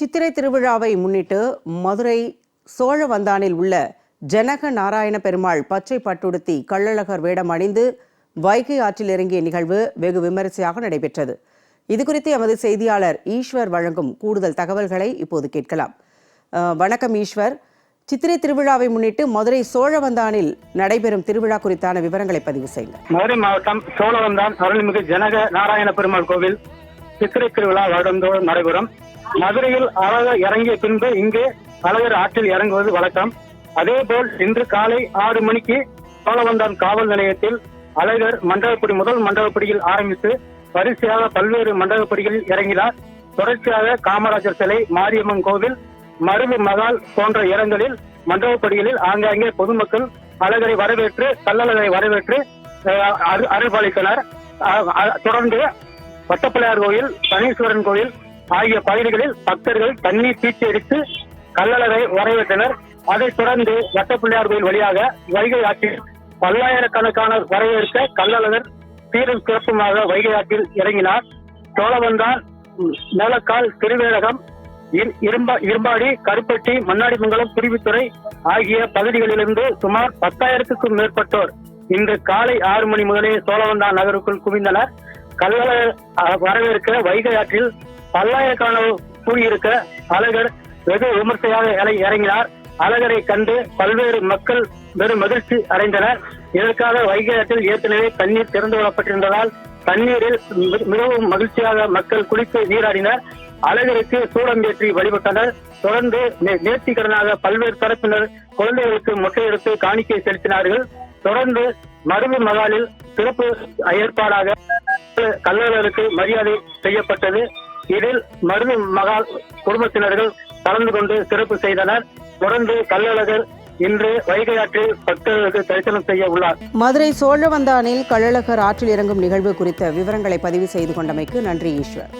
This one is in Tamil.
சித்திரை திருவிழாவை முன்னிட்டு மதுரை சோழவந்தானில் உள்ள ஜனக நாராயண பெருமாள் பச்சை பட்டுடுத்தி கள்ளழகர் வேடம் அணிந்து வைகை ஆற்றில் இறங்கிய நிகழ்வு வெகு விமரிசையாக நடைபெற்றது. இதுகுறித்து எமது செய்தியாளர் ஈஸ்வர் வழங்கும் கூடுதல் தகவல்களை இப்போது கேட்கலாம். வணக்கம் ஈஸ்வர். சித்திரை திருவிழாவை முன்னிட்டு மதுரை சோழவந்தானில் நடைபெறும் திருவிழா குறித்தான விவரங்களை பதிவு செய்யுங்க. மதுரை மாவட்டம் சோழவந்தான் அருள்மிகு ஜனக நாராயண பெருமாள் கோவில் சித்திரை திருவிழா வருடந்தோறும் நடைபெறும். மதுரையில் அழகர் இறங்கிய பின்பு இங்கு அழகர் ஆற்றில் இறங்குவது வழக்கம். அதே போல் இன்று காலை ஆறு மணிக்கு சோழவந்தான் காவல் நிலையத்தில் அழகர் மண்டபப்படி முதல் மண்டபப்படியில் ஆரம்பித்து வரிசையாக பல்வேறு மண்டபப்படிகளில் இறங்கினார். தொடர்ச்சியாக காமராஜர் சிலை மாரியம்மன் கோவில் மருது மகால் போன்ற இடங்களில் மண்டபப்படிகளில் ஆங்காங்கே பொதுமக்கள் அழகரை வரவேற்று கல்லழகரை வரவேற்று அஹ், அருள்பாலித்தனர் தொடர்ந்து வட்டப்பிள்ளையார் கோயில் சனீஸ்வரன் கோயில் ஆகிய பகுதிகளில் பக்தர்கள் தண்ணீர் பீச்சி அடித்து கல்லளவை வரவேற்றனர். அதைத் தொடர்ந்து வட்டப்பிள்ளையார் கோயில் வழியாக வைகை ஆற்றில் பல்லாயிரக்கணக்கான வரவேற்க கல்லழகர் சீரும் சிறப்புமாக வைகை ஆற்றில் இறங்கினார். சோழவந்தான் மேலக்கால் திருவேலகம் இரும்பா இரும்பாடி கருப்பட்டி மன்னாடிமங்கலம் குருவித்துறை ஆகிய பகுதிகளிலிருந்து சுமார் பத்தாயிரத்துக்கும் மேற்பட்டோர் இன்று காலை ஆறு மணி முதலே சோழவந்தா நகருக்குள் குவிந்தனர். கல்லழ வரவேற்க வைகை ஆற்றில் பல்லாயிரக்கணக்கான கூடியிருக்க அழகர் வெகு விமர்சையாக இறங்கினார். அழகரை கண்டு பல்வேறு மக்கள் பெரும் மகிழ்ச்சி அடைந்தனர். இதற்காக வைகை ஆற்றில் ஏற்கனவே தண்ணீர் திறந்து விடப்பட்டிருந்ததால் தண்ணீரில் மிகவும் மகிழ்ச்சியாக மக்கள் குளித்து நீராடினர். அழகருக்கு சூடம் ஏற்றி வழிபட்டனர். தொடர்ந்து நே- நேர்த்திக்கடனாக பல்வேறு தரப்பினர் குழந்தைகளுக்கு முட்டை எடுத்து காணிக்கை செலுத்தினார்கள். தொடர்ந்து மருது மகாலில் சிறப்பு ஏற்பாடாக கல்லழகருக்கு மரியாதை செய்யப்பட்டது. இதில் மருது மகால் குடும்பத்தினர்கள் கலந்து கொண்டு சிறப்பு செய்தனர். தொடர்ந்து கள்ளழகர் இன்று வைகை ஆற்றில் பக்தர்களுக்கு தரிசனம் செய்ய உள்ளார். மதுரை சோழவந்தானில் கள்ளழகர் ஆற்றில் இறங்கும் நிகழ்வு குறித்த விவரங்களை பதிவு செய்து கொண்டமைக்கு நன்றி ஈஸ்வர்.